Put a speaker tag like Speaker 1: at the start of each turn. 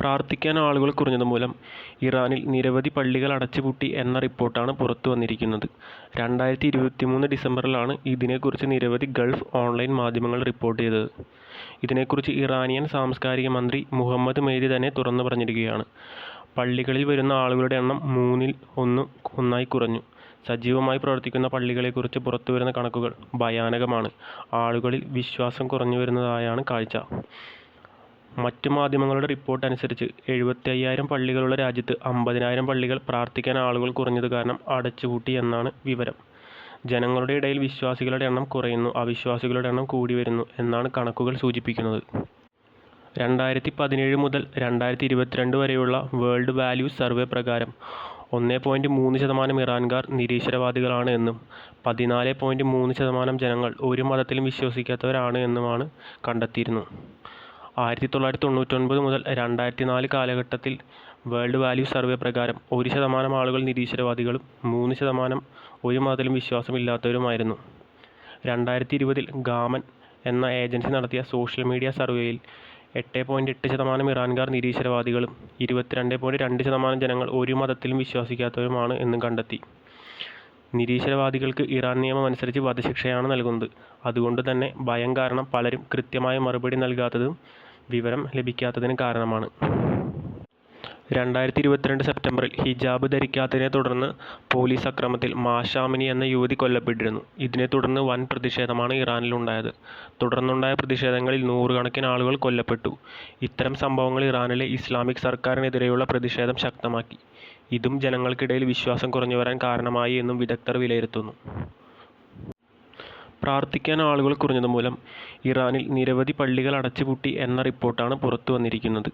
Speaker 1: പ്രാർത്ഥിക്കാൻ ആളുകൾ കുറഞ്ഞതുമൂലം ഇറാനിൽ നിരവധി പള്ളികൾ അടച്ചുപൂട്ടി എന്ന റിപ്പോർട്ടാണ് പുറത്തു വന്നിരിക്കുന്നത് രണ്ടായിരത്തി ഇരുപത്തിമൂന്ന് ഡിസംബറിലാണ് ഇതിനെക്കുറിച്ച് നിരവധി ഗൾഫ് ഓൺലൈൻ മാധ്യമങ്ങൾ റിപ്പോർട്ട് ചെയ്തത്. ഇതിനെക്കുറിച്ച് ഇറാനിയൻ സാംസ്കാരിക മന്ത്രി മുഹമ്മദ് മേരി തന്നെ തുറന്നു പറഞ്ഞിരിക്കുകയാണ്. പള്ളികളിൽ വരുന്ന ആളുകളുടെ എണ്ണം മൂന്നിൽ ഒന്ന് ഒന്നായി കുറഞ്ഞു. സജീവമായി പ്രവർത്തിക്കുന്ന പള്ളികളെക്കുറിച്ച് പുറത്തുവരുന്ന കണക്കുകൾ ഭയാനകമാണ്. ആളുകളിൽ വിശ്വാസം കുറഞ്ഞു വരുന്നതായാണ് കാഴ്ച. മറ്റു മാധ്യമങ്ങളുടെ റിപ്പോർട്ട് അനുസരിച്ച് എഴുപത്തി അയ്യായിരം പള്ളികളുള്ള രാജ്യത്ത് അമ്പതിനായിരം പള്ളികൾ പ്രാർത്ഥിക്കാൻ ആളുകൾ കുറഞ്ഞത് കാരണം അടച്ചുപൂട്ടി എന്നാണ് വിവരം. ജനങ്ങളുടെ ഇടയിൽ വിശ്വാസികളുടെ എണ്ണം കുറയുന്നു അവിശ്വാസികളുടെ എണ്ണം കൂടി വരുന്നു എന്നാണ് കണക്കുകൾ സൂചിപ്പിക്കുന്നത്. രണ്ടായിരത്തി പതിനേഴ് മുതൽ രണ്ടായിരത്തി ഇരുപത്തിരണ്ട് വരെയുള്ള വേൾഡ് വാല്യൂസ് സർവേ പ്രകാരം ഒന്നേ പോയിന്റ് മൂന്ന് ശതമാനം ഇറാൻകാർ നിരീശ്വരവാദികളാണ് എന്നും പതിനാലേ പോയിന്റ് മൂന്ന് ശതമാനം ജനങ്ങൾ ഒരു മതത്തിലും വിശ്വസിക്കാത്തവരാണ് എന്നുമാണ് കണ്ടെത്തിയിരുന്നു. ആയിരത്തി തൊള്ളായിരത്തി തൊണ്ണൂറ്റൊൻപത് മുതൽ രണ്ടായിരത്തി നാല് കാലഘട്ടത്തിൽ വേൾഡ് വാല്യൂ സർവേ പ്രകാരം ഒരു ശതമാനം ആളുകൾ നിരീശ്വരവാദികളും മൂന്ന് ശതമാനം ഒരു മതത്തിലും വിശ്വാസമില്ലാത്തവരുമായിരുന്നു. രണ്ടായിരത്തി ഇരുപതിൽ ഗാമൻ എന്ന ഏജൻസി നടത്തിയ സോഷ്യൽ മീഡിയ സർവേയിൽ എട്ട് പോയിന്റ് എട്ട് ശതമാനം ഇറാൻകാർ നിരീശ്വരവാദികളും ഇരുപത്തിരണ്ട് പോയിന്റ് രണ്ട് ശതമാനം ജനങ്ങൾ ഒരു മതത്തിലും വിശ്വസിക്കാത്തവരുമാണ് എന്നും കണ്ടെത്തി. നിരീശ്വരവാദികൾക്ക് ഇറാൻ നിയമം അനുസരിച്ച് വധശിക്ഷയാണ് നൽകുന്നത്. അതുകൊണ്ട് തന്നെ ഭയം കാരണം പലരും കൃത്യമായ മറുപടി നൽകാത്തതും വിവരം ലഭിക്കാത്തതിന് കാരണമാണ്. രണ്ടായിരത്തി ഇരുപത്തിരണ്ട് സെപ്റ്റംബറിൽ ഹിജാബ് ധരിക്കാത്തതിനെ തുടർന്ന് പോലീസ് അക്രമത്തിൽ മാഷാമിനി എന്ന യുവതി കൊല്ലപ്പെട്ടിരുന്നു. ഇതിനെ തുടർന്ന് വൻ പ്രതിഷേധമാണ് ഇറാനിലുണ്ടായത്. തുടർന്നുണ്ടായ പ്രതിഷേധങ്ങളിൽ നൂറുകണക്കിന് ആളുകൾ കൊല്ലപ്പെട്ടു. ഇത്തരം സംഭവങ്ങൾ ഇറാനിലെ ഇസ്ലാമിക് സർക്കാരിനെതിരെയുള്ള പ്രതിഷേധം ശക്തമാക്കി. ഇതും ജനങ്ങൾക്കിടയിൽ വിശ്വാസം കുറഞ്ഞു വരാൻ കാരണമായി എന്നും വിദഗ്ധർ വിലയിരുത്തുന്നു. പ്രാർത്ഥിക്കാൻ ആളുകൾ കുറഞ്ഞതുമൂലം ഇറാനിൽ നിരവധി പള്ളികൾ അടച്ചുപൂട്ടി എന്ന റിപ്പോർട്ടാണ് പുറത്തുവന്നിരിക്കുന്നത്.